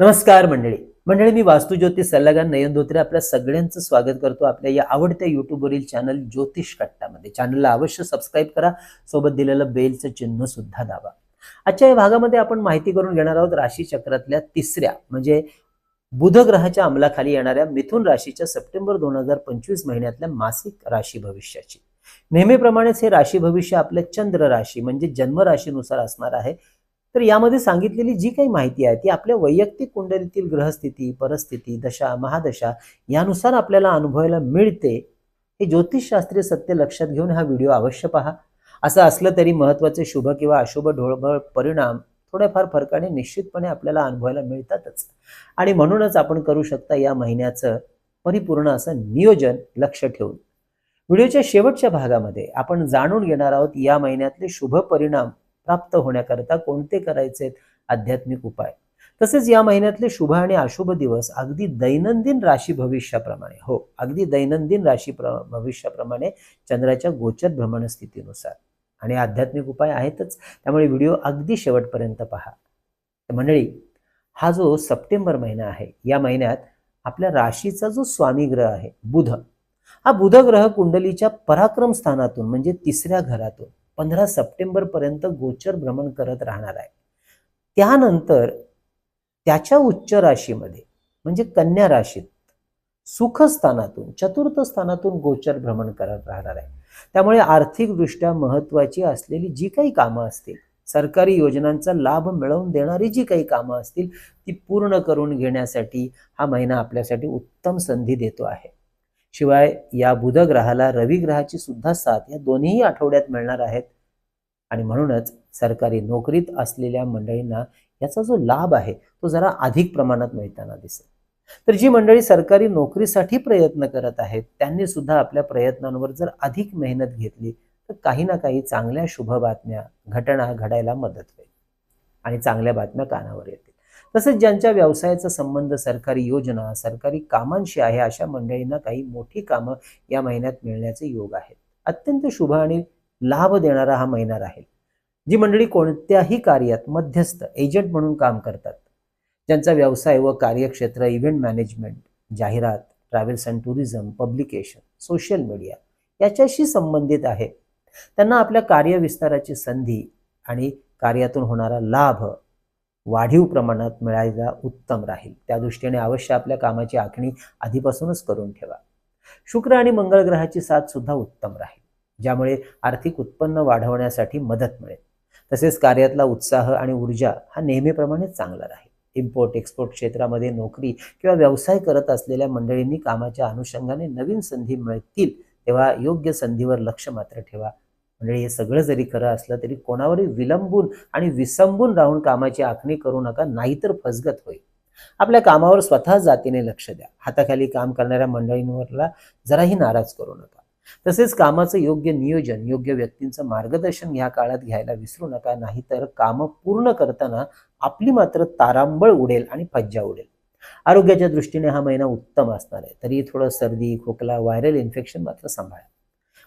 नमस्कार मंडळी. मंडळी मी वास्तुज्योतिष सल्लागार नयन धोत्रे आपल्या सगळ्यांचं स्वागत करतो आपल्या या आवडत्या युट्यूबवरील चॅनल ज्योतिष कट्टामध्ये. चॅनलला अवश्य सबस्क्राईब करा सोबत दिलेलं बेलचं चिन्ह सुद्धा दाबा. आजच्या या भागामध्ये आपण माहिती करून घेणार आहोत राशी चक्रातल्या तिसऱ्या म्हणजे बुध ग्रहाच्या अंमलाखाली येणाऱ्या मिथुन राशीच्या सप्टेंबर दोन हजार पंचवीस महिन्यातल्या मासिक राशी भविष्याची. नेहमीप्रमाणेच हे राशी भविष्य आपल्या चंद्र राशी म्हणजे जन्म राशीनुसार असणार आहे. तर यामध्ये सांगितलेली जी काही माहिती आहे ती आपल्या वैयक्तिक कुंडलीतील ग्रहस्थिती परिस्थिती दशा महादशा यानुसार आपल्याला अनुभवायला मिळते. हे ज्योतिषशास्त्रीय सत्य लक्षात घेऊन हा व्हिडिओ अवश्य पहा. असं असलं तरी महत्त्वाचे शुभ किंवा अशुभ ढोळबळ परिणाम थोड्याफार फरकाने निश्चितपणे आपल्याला अनुभवायला मिळतातच. आणि म्हणूनच आपण करू शकता या महिन्याचं परिपूर्ण असं नियोजन लक्ष ठेवून. व्हिडिओच्या शेवटच्या भागामध्ये आपण जाणून घेणार आहोत या महिन्यातले शुभ परिणाम. प्राप्त होण्याकरता कोणते करायचे आध्यात्मिक उपाय. तसेच या महिन्यातले शुभ आणि अशुभ दिवस अगदी दैनंदिन राशी भविष्याप्रमाणे हो अगदी दैनंदिन राशी प्र भविष्याप्रमाणे चंद्राच्या गोचर भ्रमण स्थितीनुसार. आणि आध्यात्मिक उपाय आहेतच त्यामुळे व्हिडिओ अगदी शेवटपर्यंत पहा. मंडळी हा जो सप्टेंबर महिना आहे या महिन्यात आपल्या राशीचा जो स्वामी ग्रह आहे बुध हा बुध ग्रह कुंडलीच्या पराक्रम स्थानातून म्हणजे तिसऱ्या घरातून पंधरा सप्टेंबर पर्यंत गोचर भ्रमण करत राहणार आहे. त्यानंतर त्याच्या उच्च राशीमध्ये म्हणजे कन्या राशीत सुखस्थानातून चतुर्थ स्थानातून गोचर भ्रमण करत राहणार आहे. त्यामुळे आर्थिकदृष्ट्या महत्वाची असलेली जी काही कामं असतील सरकारी योजनांचा लाभ मिळवून देणारी जी काही कामं असतील ती पूर्ण करून घेण्यासाठी हा महिना आपल्यासाठी उत्तम संधी देतो आहे. शिवाय या बुध ग्रहाला रवी ग्रहाची सुद्धा साथ या दोन्ही आठवड्यात मिळणार आहेत. आणि म्हणूनच सरकारी नोकरीत असलेल्या मंडळींना याचा जो लाभ आहे तो जरा अधिक प्रमाणात मिळताना दिसेल. तर जी मंडळी सरकारी नोकरीसाठी प्रयत्न करत आहेत त्यांनी सुद्धा आपल्या प्रयत्नांवर जर अधिक मेहनत घेतली तर काही ना काही चांगल्या शुभ बातम्या घटना घडायला मदत होईल. आणि चांगल्या बातम्या कानावर येतील. तसेच ज्यांच्या व्यवसायाचा संबंध सरकारी योजना सरकारी कामांशी आहे अशा मंडळींना काही मोठी कामं या महिन्यात मिळण्याचे योग आहेत. अत्यंत शुभ आणि लाभ देणारा हा महिना राहील जी मंडळी कोणत्याही कार्यात मध्यस्थ एजंट म्हणून काम करतात. ज्यांचा व्यवसाय व कार्यक्षेत्र इव्हेंट मॅनेजमेंट जाहिरात travels and tourism publication social media याच्याशी संबंधित आहे त्यांना आपल्या कार्यविस्ताराची संधी आणि कार्यातून होणारा लाभ वाढीव प्रमाणात मिळायला उत्तम राहील. त्या दृष्टीने अवश्य आपल्या कामाची आखणी आधीपासूनच करून ठेवा. शुक्र आणि मंगळ ग्रहाची साथ सुद्धा उत्तम राहील ज्यामुळे आर्थिक उत्पन्न वाढवण्यासाठी मदत मिळेल. तसेच कार्यातला उत्साह आणि ऊर्जा हा नेहमीप्रमाणे चांगला राहील. इम्पोर्ट एक्सपोर्ट क्षेत्रामध्ये नोकरी किंवा व्यवसाय करत असलेल्या मंडळींनी कामाच्या अनुषंगाने नवीन संधी मिळतील तेव्हा योग्य संधीवर लक्ष मात्र ठेवा. म्हणजे हे सगळं जरी खरं असलं तरी कोणावरही विलंबून आणि विसंबून राहून कामाची आखणी करू नका नाहीतर फसगत होईल. आपल्या कामावर स्वतः जातीने लक्ष द्या. हाताखाली काम करणाऱ्या मंडळींवरला जराही नाराज करू नका. तसेच कामाचं योग्य नियोजन योग्य व्यक्तींचं मार्गदर्शन ह्या काळात घ्यायला विसरू नका नाहीतर कामं पूर्ण करताना आपली मात्र तारांबळ उडेल आणि फज्जा उडेल. आरोग्याच्या दृष्टीने हा महिना उत्तम असणार आहे. तरी थोडं सर्दी खोकला व्हायरल इन्फेक्शन मात्र सांभाळा.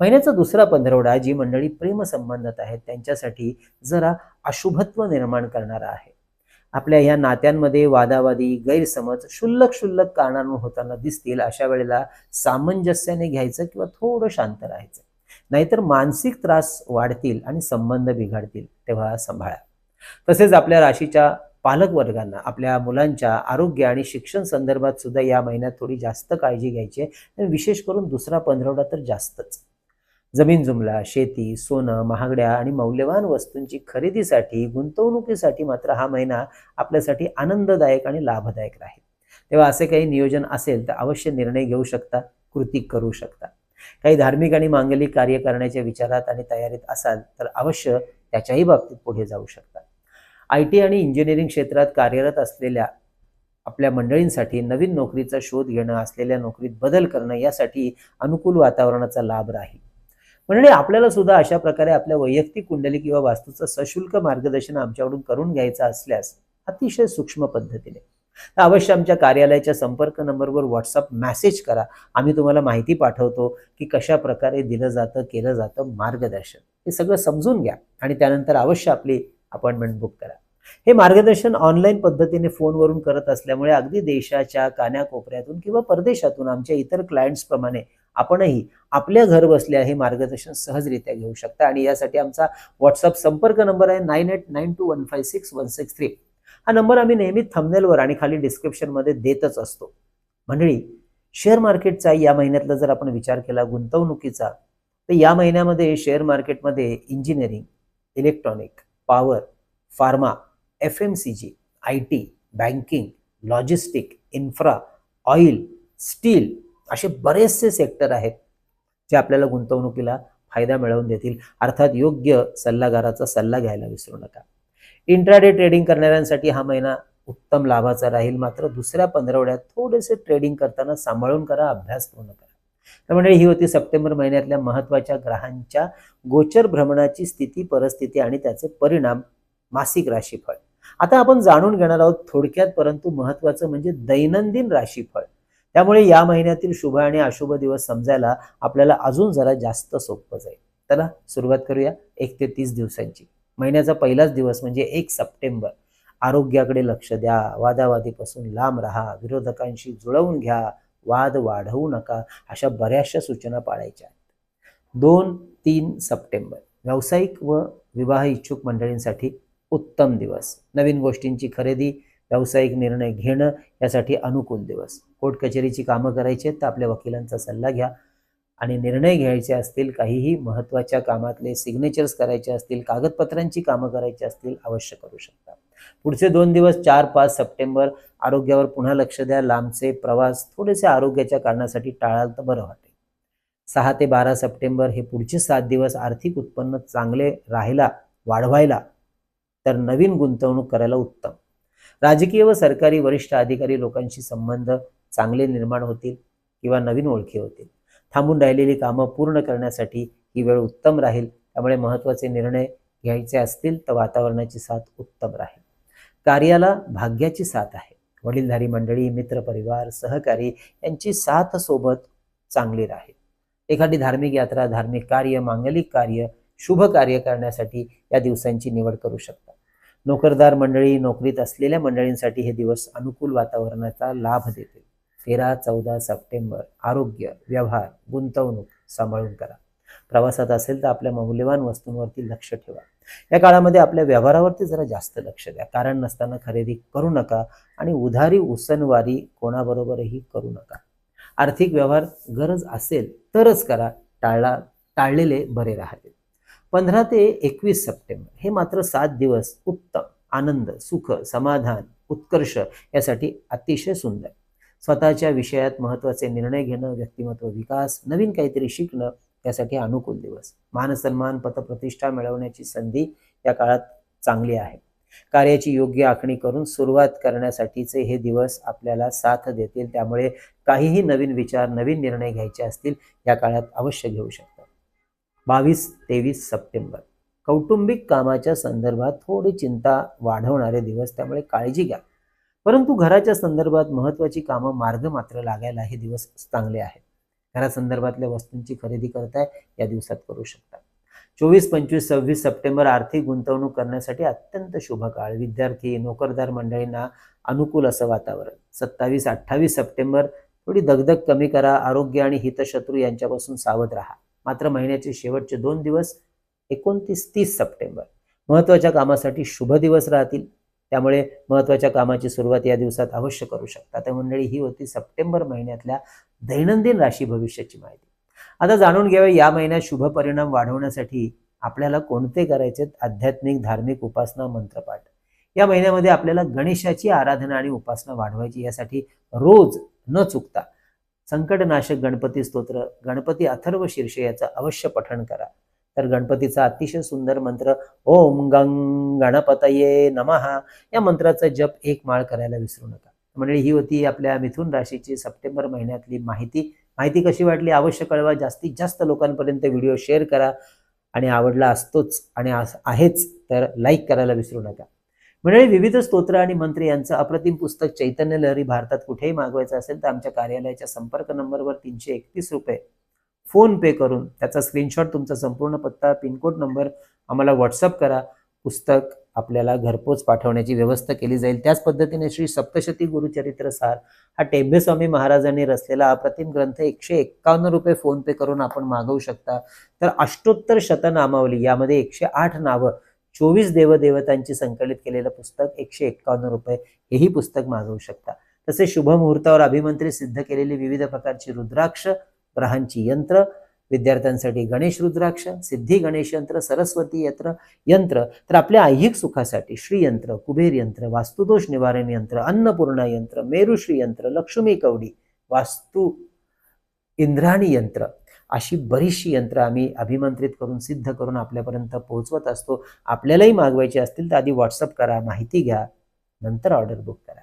महिन्याचा दुसरा पंधरवडा जी मंडळी प्रेमसंबंधात आहेत त्यांच्यासाठी जरा अशुभत्व निर्माण करणारा आहे. आपल्या ह्या नात्यांमध्ये वादावादी गैरसमज शुल्लक शुल्लक कारणांवर होताना दिसतील अशा वेळेला सामंजस्याने घ्यायचं किंवा थोडं शांत राहायचं. नाहीतर मानसिक त्रास वाढतील आणि संबंध बिघडतील तेव्हा सांभाळा. तसेच आपल्या राशीच्या पालक वर्गांना आपल्या मुलांच्या आरोग्य आणि शिक्षण संदर्भात सुद्धा या महिन्यात थोडी जास्त काळजी घ्यायची आहे. आणि विशेष करून दुसरा पंधरवडा तर जास्तच. जमीन जुमला शेती सोनं महागड्या आणि मौल्यवान वस्तूंची खरेदीसाठी गुंतवणुकीसाठी मात्र हा महिना आपल्यासाठी आनंददायक आणि लाभदायक राहील. तेव्हा असे काही नियोजन असेल तर अवश्य निर्णय घेऊ शकता कृती करू शकता. काही धार्मिक आणि मांगलिक कार्य करण्याच्या विचारात आणि तयारीत असाल तर अवश्य त्याच्याही बाबतीत पुढे जाऊ शकता. आय टी आणि इंजिनिअरिंग क्षेत्रात कार्यरत असलेल्या आपल्या मंडळींसाठी नवीन नोकरीचा शोध घेणं असलेल्या नोकरीत बदल करणं यासाठी अनुकूल वातावरणाचा लाभ राहील. म्हणजे आपल्याला सुद्धा अशा प्रकारे आपल्या वैयक्तिक कुंडली किंवा वास्तूचं सशुल्क मार्गदर्शन आमच्याकडून करून घ्यायचं असल्यास अतिशय सूक्ष्म पद्धतीने. तर अवश्य आमच्या कार्यालयाच्या संपर्क नंबरवर व्हॉट्सअप मेसेज करा. आम्ही तुम्हाला माहिती पाठवतो की कशा प्रकारे दिलं जातं केलं जातं मार्गदर्शन. हे सगळं समजून घ्या आणि त्यानंतर अवश्य आपली अपॉइंटमेंट बुक करा. हे मार्गदर्शन ऑनलाईन पद्धतीने फोनवरून करत असल्यामुळे अगदी देशाच्या कान्याकोपऱ्यातून किंवा परदेशातून आमच्या इतर क्लायंट्स प्रमाणे आपणही आपल्या घर बसल्या हे मार्गदर्शन सहजरित्या घेऊ शकता. आणि यासाठी आमचा व्हॉट्सअप संपर्क नंबर आहे nine eight nine two one five six one six three हा नंबर आम्ही नेहमी थंबनेलवर आणि खाली डिस्क्रिप्शनमध्ये देतच असतो. मंडळी शेअर मार्केटचा या महिन्यातला जर आपण विचार केला गुंतवणुकीचा तर या महिन्यामध्ये शेअर मार्केटमध्ये engineering electronic power pharma F M C G I T banking logistic infra oil steel असे बरेचसे सेक्टर आहेत जे आपल्याला गुंतवणुकीला फायदा मिळवून देतील. अर्थात योग्य सल्लागाराचा सल्ला घ्यायला विसरू नका. इंट्राडे ट्रेडिंग करणाऱ्यांसाठी हा महिना उत्तम लाभाचा राहील. मात्र दुसऱ्या पंधरवड्यात थोडेसे ट्रेडिंग करताना सांभाळून करा अभ्यास पूर्ण करा तर म्हणजे ही होती सप्टेंबर महिन्यातल्या महत्त्वाच्या ग्रहांच्या गोचर भ्रमणाची स्थिती परिस्थिती आणि त्याचे परिणाम मासिक राशीफळ. आता आपण जाणून घेणार आहोत थोडक्यात परंतु महत्वाचं म्हणजे दैनंदिन राशीफळ. त्यामुळे या महिन्यातील शुभ आणि अशुभ दिवस समजायला आपल्याला अजून जरा जास्त सोपं जाईल. चला सुरुवात करूया एक ते तीस दिवसांची. महिन्याचा पहिलाच दिवस म्हणजे एक सप्टेंबर. आरोग्याकडे लक्ष द्या वादावादीपासून लांब राहा विरोधकांशी जुळवून घ्या वाद वाढवू नका अशा बऱ्याचशा सूचना पाळायच्या आहेत. दोन तीन सप्टेंबर. व्यावसायिक व विवाह इच्छुक मंडळींसाठी उत्तम दिवस. नवीन गोष्टींची खरेदी व्यावसायिक निर्णय घेणं यासाठी अनुकूल दिवस. कोर्ट कचेरीची कामं करायची आहेत तर आपल्या वकिलांचा सल्ला घ्या आणि निर्णय घ्यायचे असतील काहीही महत्त्वाच्या कामातले सिग्नेचर्स करायचे असतील कागदपत्रांची कामं करायची असतील अवश्य करू शकता. पुढचे दोन दिवस चार पाच सप्टेंबर आरोग्यावर पुन्हा लक्ष द्या. लांबचे प्रवास थोडेसे आरोग्याच्या कारणासाठी टाळाल तर बरं वाटेल. सहा ते बारा सप्टेंबर हे पुढचे सात दिवस आर्थिक उत्पन्न चांगले राहायला वाढवायला तर नवीन गुंतवणूक करायला उत्तम. राजकीय व सरकारी वरिष्ठ अधिकारी लोकांशी संबंध चांगले निर्माण होतील किंवा नवीन ओळखी होतील. थांबून राहिलेली कामं पूर्ण करण्यासाठी ही वेळ उत्तम राहील. त्यामुळे महत्त्वाचे निर्णय घ्यायचे असतील तर वातावरणाची साथ उत्तम राहील. कार्याला भाग्याची साथ आहे. वडीलधारी मंडळी मित्रपरिवार सहकारी यांची साथ सोबत चांगली राहील. एखादी धार्मिक यात्रा धार्मिक कार्य मांगलिक कार्य शुभ कार्य करण्यासाठी या दिवसांची निवड करू शकता. नोकरदार मंडळी नोकरीत असलेल्या मंडळींसाठी हे दिवस अनुकूल वातावरणाचा लाभ देते. तेरा चौदा सप्टेंबर आरोग्य व्यवहार गुंतवणूक सांभाळून करा. प्रवासात असेल तर आपल्या मौल्यवान वस्तूंवरती लक्ष ठेवा. या काळामध्ये आपल्या व्यवहारावरती जरा जास्त लक्ष द्या. कारण नसताना खरेदी करू नका आणि उधारी उसनवारी कोणाबरोबरही करू नका. आर्थिक व्यवहार गरज असेल तरच करा. टाळला टाळलेले बरे राहतील. पंधरा ते एकवीस सप्टेंबर हे मात्र सात दिवस उत्तम आनंद सुख समाधान उत्कर्ष यासाठी अतिशय सुंदर. स्वतःच्या विषयात महत्त्वाचे निर्णय घेणं व्यक्तिमत्व विकास नवीन काहीतरी शिकणं यासाठी अनुकूल दिवस. मानसन्मान पतप्रतिष्ठा मिळवण्याची संधी या काळात चांगली आहे. कार्याची योग्य आखणी करून सुरुवात करण्यासाठीचे हे दिवस आपल्याला साथ देतील. त्यामुळे काहीही नवीन विचार नवीन निर्णय घ्यायचे असतील या काळात अवश्य घेऊ शकतात बावीस तेवीस सप्टेंबर. कौटुंबिक कामाच्या संदर्भात थोडी चिंता वाढवणारे दिवस त्यामुळे काळजी घ्या. परंतु घराच्या संदर्भात महत्त्वाची कामं मार्ग मात्र लागायला हे दिवस चांगले आहेत. घरासंदर्भातल्या वस्तूंची खरेदी करताय या दिवसात करू शकता. चोवीस पंचवीस सव्वीस सप्टेंबर आर्थिक गुंतवणूक करण्यासाठी अत्यंत शुभ काळ. विद्यार्थी नोकरदार मंडळींना अनुकूल असं वातावरण. सत्तावीस अठ्ठावीस सप्टेंबर थोडी दगदग कमी करा. आरोग्य आणि हितशत्रू यांच्यापासून सावध राहा. मात्र महिन्याचे शेवटचे दोन दिवस एकोणतीस तीस सप्टेंबर. महत्त्वाच्या कामासाठी शुभ दिवस राहतील. त्यामुळे महत्त्वाच्या कामाची सुरुवात या दिवसात अवश्य करू शकता. त्या मंडळी ही होती सप्टेंबर महिन्यातल्या दैनंदिन राशी भविष्याची माहिती. आता जाणून घ्यावे या महिन्यात शुभ परिणाम वाढवण्यासाठी आपल्याला कोणते करायचे आध्यात्मिक धार्मिक उपासना मंत्रपाठ. या महिन्यामध्ये आपल्याला गणेशाची आराधना आणि उपासना वाढवायची यासाठी रोज न चुकता संकटनाशक गणपती स्तोत्र गणपती अथर्व शीर्ष याचं अवश्य पठण करा. तर गणपतीचा अतिशय सुंदर मंत्र ओम गंग गणपतये नमहा या मंत्राचा जप एक माळ करायला विसरू नका. म्हणजे ही होती आपल्या मिथुन राशीची सप्टेंबर महिन्यातली माहिती. माहिती कशी वाटली अवश्य कळवा. जास्तीत जास्त लोकांपर्यंत व्हिडिओ शेअर करा. आणि आवडला असतोच आणि आहेच तर लाईक करायला विसरू नका. म्हणजे विविध स्तोत्र आणि मंत्र यांचं अप्रतिम पुस्तक चैतन्य लहरी भारतात कुठेही मागवायचं असेल तर आमच्या कार्यालयाच्या संपर्क नंबरवर तीनशे एकतीस रुपये. फोन पे करून त्याचा स्क्रीनशॉट तुमचा संपूर्ण पत्ता पिनकोड नंबर आम्हाला व्हॉट्सअप करा. पुस्तक आपल्याला घरपोच पाठवण्याची व्यवस्था केली जाईल. त्याच पद्धतीने श्री सप्तशती गुरुचरित्र सार हा टेंबेस्वामी महाराजांनी रचलेला अप्रतिम ग्रंथ एकशे एक्कावन्न रुपये फोन पे करून आपण मागवू शकता. तर अष्टोत्तर शतनामावली यामध्ये एकशे आठ नावं चोवीस देवदेवतांची संकलित केलेलं पुस्तक एकशे एक्कावन्न रुपये हेही पुस्तक मागवू शकता. तसे शुभ मुहूर्तावर अभिमंत्रित सिद्ध केलेली विविध प्रकारची रुद्राक्ष ग्रहांची यंत्र विद्यार्थ्यांसाठी गणेश रुद्राक्ष सिद्धी गणेश यंत्र सरस्वती यंत्र यंत्र तर आपल्या ऐहिक सुखासाठी श्रीयंत्र कुबेर यंत्र वास्तुदोष निवारण यंत्र अन्नपूर्णा यंत्र मेरुश्री यंत्र लक्ष्मी कवडी वास्तू इंद्राणी यंत्र अशी बरीचशी यंत्र आम्ही अभिमंत्रित करून सिद्ध करून आपल्यापर्यंत पोहोचवत असतो. आपल्यालाही मागवायची असतील तर आधी व्हॉट्सअप करा माहिती घ्या नंतर ऑर्डर बुक करा.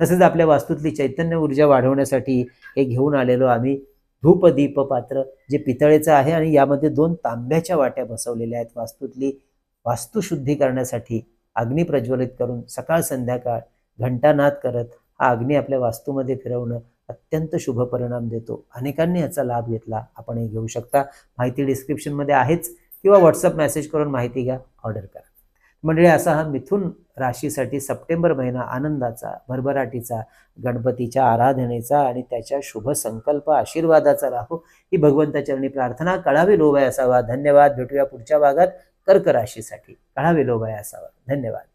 तसेच आपल्या वास्तूतली चैतन्य ऊर्जा वाढवण्यासाठी हे घेऊन आलेलो आम्ही धूपदीप पात्र जे पितळेचं आहे आणि यामध्ये दोन तांब्याच्या वाट्या बसवलेल्या आहेत. वास्तूतली वास्तुशुद्धी करण्यासाठी अग्नी प्रज्वलित करून सकाळ संध्याकाळ घंटानाद करत हा अग्नी आपल्या वास्तूमध्ये फिरवणं अत्यंत शुभ परिणाम देतो. अनेकांनी याचा लाभ घेतला. आपणही घेऊ शकता. माहिती डिस्क्रिप्शनमध्ये आहेच. किंवा व्हॉट्सअप मेसेज करून माहिती घ्या. ऑर्डर करा. मंडळी असा हा मिथुन राशीसाठी सप्टेंबर महिना आनंदाचा भरभराटीचा गणपतीच्या आराधनेचा आणि त्याच्या शुभ संकल्प आशीर्वादाचा राहो. ही भगवंताचरणी प्रार्थना कळावे लोभाय असावा धन्यवाद. भेटूया पुढच्या भागात कर्क राशीसाठी. कळावे लोभाय असावा धन्यवाद.